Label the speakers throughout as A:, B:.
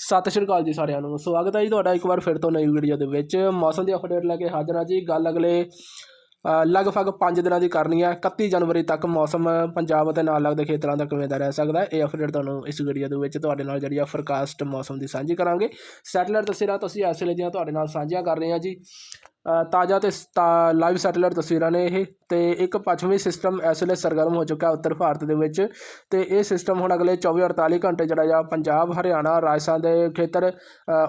A: ਸਤਿ ਸ਼੍ਰੀ ਅਕਾਲ ਜੀ ਸਾਰਿਆਂ ਨੂੰ। ਸਵਾਗਤ ਹੈ ਜੀ ਤੁਹਾਡਾ ਇੱਕ ਵਾਰ ਫਿਰ ਤੋਂ ਨਵੀਂ ਵੀਡੀਓ ਦੇ ਵਿੱਚ। ਮੌਸਮ ਦੀ ਅਪਡੇਟ ਲੈ ਕੇ ਹਾਜ਼ਰ ਹਾਂ ਜੀ। ਗੱਲ ਅਗਲੇ ਲਗਭਗ 5 ਦਿਨਾਂ ਦੀ ਕਰਨੀ ਹੈ। 31 ਜਨਵਰੀ ਤੱਕ ਮੌਸਮ ਪੰਜਾਬ ਅਤੇ ਨਾਲ ਲੱਗਦੇ ਖੇਤਰਾਂ ਦਾ ਕਿਵੇਂ ਦਾ ਰਹਿ ਸਕਦਾ ਹੈ, ਇਹ ਅਪਡੇਟ ਤੁਹਾਨੂੰ ਇਸ ਵੀਡੀਓ ਦੇ ਵਿੱਚ ਤੁਹਾਡੇ ਨਾਲ ਜਿਹੜੀ ਆ ਫੋਰਕਾਸਟ ਮੌਸਮ ਦੀ ਸਾਂਝੀ ਕਰਾਂਗੇ। ਸੈਟਲਾਈਟ ਤਸਵੀਰਾਂ ਤੁਸੀਂ ਇਸ ਵੇਲੇ ਦੀਆਂ ਤੁਹਾਡੇ ਨਾਲ ਸਾਂਝੀਆਂ ਕਰ ਰਹੇ ਹਾਂ ਜੀ। ਤਾਜ਼ਾ ਤੇ ਲਾਈਵ ਸੈਟੇਲਾਈਟ ਤਸਵੀਰਾਂ ਨੇ ਇਹ ਤੇ ਇੱਕ ਪੱਛਮੀ ਸਿਸਟਮ ਇਸ ਵੇਲੇ ਸਰਗਰਮ ਹੋ ਚੁੱਕਾ ਉੱਤਰ ਭਾਰਤ ਦੇ ਵਿੱਚ ਤੇ ਇਹ ਸਿਸਟਮ ਹੁਣ ਅਗਲੇ 24-48 ਘੰਟੇ ਜਿਹੜਾ ਆ ਪੰਜਾਬ, ਹਰਿਆਣਾ, ਰਾਜਸਥਾਨ ਦੇ ਖੇਤਰ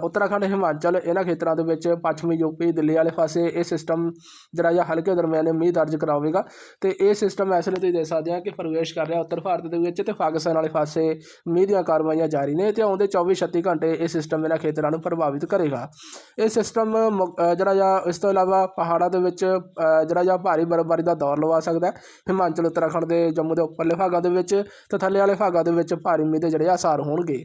A: ਉੱਤਰਾਖੰਡ, ਹਿਮਾਚਲ ਇਹਨਾਂ ਖੇਤਰਾਂ ਦੇ ਵਿੱਚ ਪੱਛਮੀ ਯੂਪੀ, ਦਿੱਲੀ ਵਾਲੇ ਪਾਸੇ ਇਹ ਸਿਸਟਮ ਜਿਹੜਾ ਆ ਹਲਕੇ ਦਰਮਿਆਨੇ ਮੀਂਹ ਦਰਜ ਕਰਾਵੇਗਾ ਤੇ ਇਹ ਸਿਸਟਮ ਇਸ ਵੇਲੇ ਤੁਸੀਂ ਦੇਖ ਸਕਦੇ ਆ ਕਿ ਪ੍ਰਵੇਸ਼ ਕਰ ਰਿਹਾ ਉੱਤਰ ਭਾਰਤ ਦੇ ਵਿੱਚ ਤੇ ਪਾਕਿਸਤਾਨ ਵਾਲੇ ਪਾਸੇ ਮੀਂਹ ਦੀਆਂ ਕਾਰਵਾਈਆਂ ਜਾਰੀ ਨੇ ਤੇ ਆਉਂਦੇ 24-36 ਘੰਟੇ ਇਹ ਸਿਸਟਮ ਇਹਨਾਂ ਖੇਤਰਾਂ ਨੂੰ ਪ੍ਰਭਾਵਿਤ ਕਰੇਗਾ। ਇਹ ਸਿਸਟਮ ਮੁ- ਜਿਹੜਾ ਆ ਇਸ ਤੋਂ ਇਲਾਵਾ ਪਹਾੜਾਂ ਦੇ ਵਿੱਚ ਜਿਹੜਾ ਆ ਭਾਰੀ ਬਰਫ਼ਬਾਰੀ ਦਾ ਦੌਰ ਲਵਾ ਸਕਦਾ ਹਿਮਾਚਲ, ਉੱਤਰਾਖੰਡ ਦੇ ਜੰਮੂ ਦੇ ਉੱਪਰਲੇ ਭਾਗਾਂ ਦੇ ਵਿੱਚ ਤੇ ਥੱਲੇ ਵਾਲੇ ਭਾਗਾਂ ਦੇ ਵਿੱਚ ਭਾਰੀ ਮੀਂਹ ਦੇ ਜਿਹੜੇ ਆਸਾਰ ਹੋਣਗੇ।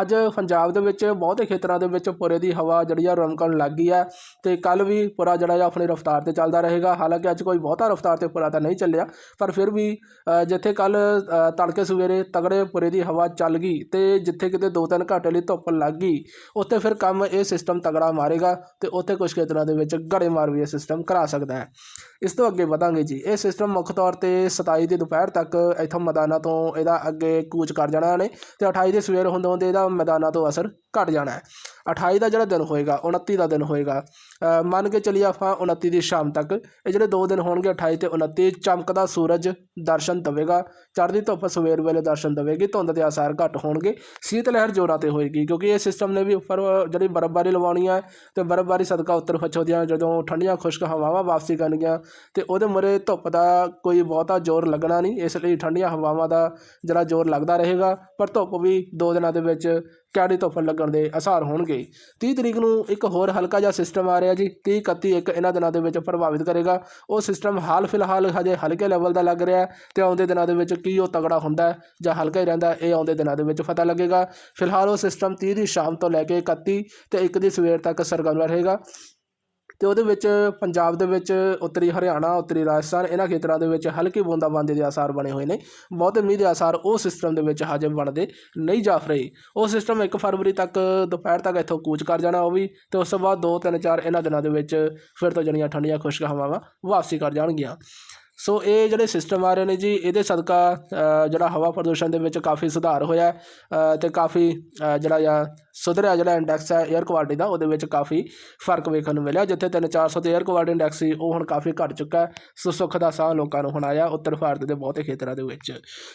A: ਅੱਜ ਪੰਜਾਬ ਦੇ ਵਿੱਚ ਬਹੁਤੇ ਖੇਤਰਾਂ ਦੇ ਵਿੱਚ ਪੁਰੇ ਦੀ ਹਵਾ ਜਿਹੜੀ ਆ ਰਮਕਣ ਲੱਗ ਗਈ ਹੈ ਤੇ ਕੱਲ ਵੀ ਪੁਰਾ ਜਿਹੜਾ ਆ ਆਪਣੀ ਰਫ਼ਤਾਰ ਤੇ ਚੱਲਦਾ ਰਹੇਗਾ। ਹਾਲਾਂਕਿ ਅੱਜ ਕੋਈ ਬਹੁਤਾ ਰਫ਼ਤਾਰ ਤੇ ਪੁਰਾ ਤਾਂ ਨਹੀਂ ਚੱਲਿਆ, ਪਰ ਫਿਰ ਵੀ ਜਿੱਥੇ ਕੱਲ ਤੜਕੇ ਸਵੇਰੇ ਤਗੜੇ ਪੁਰੇ ਦੀ ਹਵਾ ਚੱਲ ਗਈ ਤੇ ਜਿੱਥੇ ਕਿਤੇ 2-3 ਘੰਟੇ ਲਈ ਧੁੱਪ ਲੱਗ ਗਈ, ਉੱਥੇ ਫਿਰ ਕੰਮ ਇਹ ਸਿਸਟਮ ਤਗੜਾ ਮਾਰੇਗਾ ਤੇ ਉੱਥੇ ਕੁਝ ਖੇਤਰਾਂ ਦੇ ਵਿੱਚ ਗੜੇਮਾਰ ਵੀ ਇਹ ਸਿਸਟਮ ਕਰਾ ਸਕਦਾ ਹੈ। ਇਸ ਤੋਂ ਅੱਗੇ ਵਧਾਂਗੇ ਜੀ। ਇਹ ਸਿਸਟਮ ਮੁੱਖ ਤੌਰ ਤੇ 27 ਦੀ ਦੁਪਹਿਰ ਤੱਕ ਇੱਥੋਂ ਮੈਦਾਨਾਂ ਤੋਂ ਇਹਦਾ ਅੱਗੇ ਕੂਚ ਕਰ ਜਾਣਾ ਨੇ ਤੇ 28 ਦੇ ਸਵੇਰ ਹੁੰਦੇ ਹੁੰਦੇ ਇਹਦਾ ਮੈਦਾਨਾਂ ਤੋਂ ਅਸਰ ਘੱਟ ਜਾਣਾ ਹੈ। 28 ਦਾ ਜਿਹੜਾ ਦਿਨ ਹੋਏਗਾ 29 ਦਾ ਦਿਨ ਹੋਏਗਾ ਮੰਨ ਕੇ ਚੱਲੀਏ ਆਪਾਂ 29 ਦੀ ਸ਼ਾਮ ਤੱਕ, ਇਹ ਜਿਹੜੇ ਦੋ ਦਿਨ ਹੋਣਗੇ 28 ਤੇ 29 ਚਮਕਦਾ ਸੂਰਜ ਦਰਸ਼ਨ ਦੇਵੇਗਾ, ਚੜ੍ਹਦੀ ਧੁੱਪ ਸਵੇਰ ਵੇਲੇ ਦਰਸ਼ਨ ਦੇਵੇਗੀ, ਧੁੰਦ ਦੇ ਆਸਾਰ ਘੱਟ ਹੋਣਗੇ, ਸੀਤ ਲਹਿਰ ਜ਼ੋਰਾਂ ਤੇ ਹੋਏਗੀ, ਕਿਉਂਕਿ ਇਹ ਸਿਸਟਮ ਨੇ ਵੀ ਉੱਪਰ ਜਿਹੜੀ ਬਰਫ਼ਬਾਰੀ ਲਵਾਉਣੀ ਹੈ ਤੇ ਬਰਫ਼ਬਾਰੀ ਸਦਕਾ ਉੱਤਰ ਪੱਛਮ ਦੀਆਂ ਜਦੋਂ ਠੰਡੀਆਂ, ਖੁਸ਼ਕ ਹਵਾਵਾਂ ਵਾਪਸੀ ਕਰਨਗੀਆਂ, ਤੇ ਉਹਦੇ ਮੁਰੇ ਧੁੱਪ ਦਾ ਕੋਈ ਬਹੁਤਾ ਜ਼ੋਰ ਲੱਗਣਾ ਨਹੀਂ, ਇਸ ਲਈ ਠੰਡੀਆਂ ਹਵਾਵਾਂ ਦਾ ਜਿਹੜਾ ਜ਼ੋਰ ਲੱਗਦਾ ਰਹੇਗਾ, ਪਰ ਧੁੱਪ ਵੀ ਦੋ ਦਿਨਾਂ ਦੇ ਵਿੱਚ ਕੈੜੀ ਧੁੱਪ ਲੱਗਣ ਦੇ ਅਸਾਰ ਹੋਣਗੇ? 30 ਤਰੀਕ ਨੂੰ ਇੱਕ ਹੋਰ ਹਲਕਾ ਜਿਹਾ ਸਿਸਟਮ ਆ ਰਿਹਾ ਜੀ 30 31 ਇੱਕ ਇਹਨਾਂ ਦਿਨਾਂ ਦੇ ਵਿੱਚ ਪ੍ਰਭਾਵਿਤ ਕਰੇਗਾ। ਉਹ ਸਿਸਟਮ ਹਾਲ ਫਿਲਹਾਲ ਹਜੇ ਹਲਕੇ ਲੈਵਲ ਦਾ ਲੱਗ ਰਿਹਾ ਹੈ ਤੇ ਆਉਂਦੇ ਦਿਨਾਂ ਦੇ ਵਿੱਚ ਕੀ ਉਹ ਤਗੜਾ ਹੁੰਦਾ ਜਾਂ ਹਲਕਾ ਹੀ ਰਹਿੰਦਾ ਇਹ ਆਉਂਦੇ ਦਿਨਾਂ ਦੇ ਵਿੱਚ ਪਤਾ ਲੱਗੇਗਾ। ਫਿਲਹਾਲ ਉਹ ਸਿਸਟਮ 30 ਦੀ ਸ਼ਾਮ ਤੋਂ ਲੈ ਕੇ 31 ਤੇ 1 ਦੀ ਸਵੇਰ ਤੱਕ ਸਰਗਰਮ ਰਹੇਗਾ। ਅਤੇ ਉਹਦੇ ਵਿੱਚ ਪੰਜਾਬ ਦੇ ਵਿੱਚ ਉੱਤਰੀ ਹਰਿਆਣਾ, ਉੱਤਰੀ ਰਾਜਸਥਾਨ, ਇਹਨਾਂ ਖੇਤਰਾਂ ਦੇ ਵਿੱਚ ਹਲਕੀ ਬੂੰਦਾਬਾਂਦੀ ਦੇ ਆਸਾਰ ਬਣੇ ਹੋਏ ਨੇ। ਬਹੁਤੇ ਮੀਂਹ ਦੇ ਆਸਾਰ ਉਹ ਸਿਸਟਮ ਦੇ ਵਿੱਚ ਹਜੇ ਬਣਦੇ ਨਹੀਂ ਜਾਫ ਰਹੇ। ਉਹ ਸਿਸਟਮ 1 ਫਰਵਰੀ ਤੱਕ, ਦੁਪਹਿਰ ਤੱਕ ਇੱਥੋਂ ਕੂਚ ਕਰ ਜਾਣਾ ਉਹ ਵੀ ਤੇ ਉਸ ਤੋਂ ਬਾਅਦ 2 3 4 ਇਹਨਾਂ ਦਿਨਾਂ ਦੇ ਵਿੱਚ ਫਿਰ ਤੋਂ ਜਿਹੜੀਆਂ ਠੰਡੀਆਂ ਖੁਸ਼ਕ ਹਵਾਵਾਂ ਵਾਪਸੀ ਕਰ ਜਾਣਗੀਆਂ। ਸੋ ਇਹ ਜਿਹੜੇ ਸਿਸਟਮ ਆ ਰਹੇ ਨੇ ਜੀ ਇਹਦੇ ਸਦਕਾ ਜਿਹੜਾ ਹਵਾ ਪ੍ਰਦੂਸ਼ਣ ਦੇ ਵਿੱਚ ਕਾਫੀ ਸੁਧਾਰ ਹੋਇਆ ਹੈ, ਤੇ ਕਾਫੀ ਜਿਹੜਾ ਆ ਸੁਧਰਿਆ ਜਿਹੜਾ ਇੰਡੈਕਸ ਹੈ 에ਅਰ ਕੁਆਲਿਟੀ ਦਾ ਉਹਦੇ ਵਿੱਚ ਕਾਫੀ ਫ਼ਰਕ ਵੇਖਣ ਨੂੰ ਮਿਲਿਆ। ਜਿੱਥੇ 3-400 ਤੇ 에ਅਰ ਕੁਆਲਿਟੀ ਇੰਡੈਕਸ ਸੀ ਉਹ ਹੁਣ ਕਾਫੀ ਘਟ ਚੁੱਕਾ ਸੋ ਸੁੱਖ ਦਾ ਸਾਹ ਲੋਕਾਂ ਨੂੰ ਹੁਣ ਆਇਆ ਉੱਤਰ ਭਾਰਤ ਦੇ ਬਹੁਤੇ ਖੇਤਰਾਂ ਦੇ ਵਿੱਚ।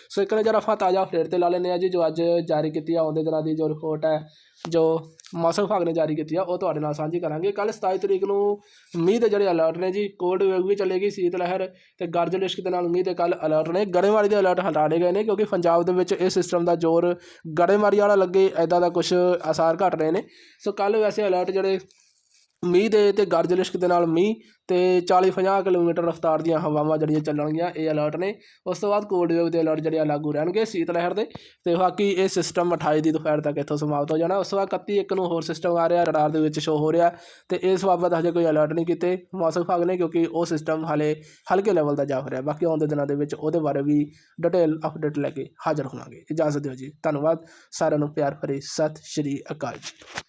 A: ਸੋ ਇੱਕ ਨਜ਼ਰ ਆਪਾਂ ਤਾਜ਼ਾ ਫਲੇਟ ਤੇ ਲਾ ਲੈਂਦੇ ਆ ਜੀ ਜੋ ਅੱਜ ਜਾਰੀ ਕੀਤੀ ਆ ਆਉਂਦੇ ਦਿਨਾਂ ਦੀ ਜੋ ਰਿਪੋਰਟ ਹੈ ਜੋ ਮੌਸਮ ਵਿਭਾਗ ਨੇ ਜਾਰੀ ਕੀਤੀ ਆ, ਉਹ ਤੁਹਾਡੇ ਨਾਲ ਸਾਂਝੀ ਕਰਾਂਗੇ। ਕੱਲ 27 ਤਰੀਕ ਨੂੰ ਮੀਂਹ ਦੇ ਜਿਹੜੇ ਅਲਰਟ ਨੇ ਜੀ ਕੋਲਡ ਵੇਵ ਵੀ ਚੱਲੇਗੀ, ਸੀਤ ਲਹਿਰ ਤੇ ਗਰਜ ਲਿਸ਼ਕ ਦੇ ਨਾਲ ਮੀਂਹ ਦੇ ਕੱਲ ਅਲਰਟ ਨੇ। ਗੜੇਮਾਰੀ ਦੇ ਅਲਰਟ ਹਟਾਏ ਗਏ ਨੇ, ਕਿਉਂਕਿ ਪੰਜਾਬ ਦੇ ਵਿੱਚ ਇਹ ਸਿਸਟਮ ਦਾ ਜ਼ੋਰ ਗੜੇਮਾਰੀ ਵਾਲਾ ਲੱਗੇ ਐਦਾਂ ਦਾ ਕੁਝ ਅਸਾਰ ਘਟ ਰਹੇ ਨੇ। ਸੋ ਕੱਲ ਵੈਸੇ ਅਲਰਟ ਜਿਹੜੇ ਮੀਂਹ ਦੇ ਅਤੇ ਗਰਜ ਲਿਸ਼ਕ ਦੇ ਨਾਲ ਮੀਂਹ ਅਤੇ ਚਾਲੀ ਪੰਜਾਹ ਕਿਲੋਮੀਟਰ ਰਫ਼ਤਾਰ ਦੀਆਂ ਹਵਾਵਾਂ ਜਿਹੜੀਆਂ ਚੱਲਣਗੀਆਂ, ਇਹ ਅਲਰਟ ਨੇ। ਉਸ ਤੋਂ ਬਾਅਦ ਕੋਲਡ ਵੇਵ ਦੇ ਅਲਰਟ ਜਿਹੜੇ ਆ ਲਾਗੂ ਰਹਿਣਗੇ ਸੀਤ ਲਹਿਰ ਦੇ ਤੇ ਬਾਕੀ ਇਹ ਸਿਸਟਮ 28 ਦੀ ਦੁਪਹਿਰ ਤੱਕ ਇੱਥੋਂ ਸਮਾਪਤ ਹੋ ਜਾਣਾ। ਉਸ ਤੋਂ ਬਾਅਦ 31 ਇੱਕ ਨੂੰ ਹੋਰ ਸਿਸਟਮ ਆ ਰਿਹਾ ਰਡਾਰ ਦੇ ਵਿੱਚ ਸ਼ੋ ਹੋ ਰਿਹਾ ਤੇ ਇਸ ਬਾਬਤ ਹਜੇ ਕੋਈ ਅਲਰਟ ਨਹੀਂ ਕੀਤੇ। ਮੌਸਮ ਵਿਭਾਗ ਨੇ ਕਿਉਂਕਿ ਉਹ ਸਿਸਟਮ ਹਾਲੇ ਹਲਕੇ ਲੈਵਲ ਦਾ ਜਾ ਰਿਹਾ। ਬਾਕੀ ਆਉਂਦੇ ਦਿਨਾਂ ਦੇ ਵਿੱਚ ਉਹਦੇ ਬਾਰੇ ਵੀ ਡਿਟੇਲ ਅਪਡੇਟ ਲੈ ਕੇ ਹਾਜ਼ਰ ਹੋਵਾਂਗੇ। ਇਜਾਜ਼ਤ ਦਿਓ ਜੀ। ਧੰਨਵਾਦ। ਸਾਰਿਆਂ ਨੂੰ ਪਿਆਰ ਭਰੀ ਸਤਿ ਸ਼੍ਰੀ ਅਕਾਲ ਜੀ।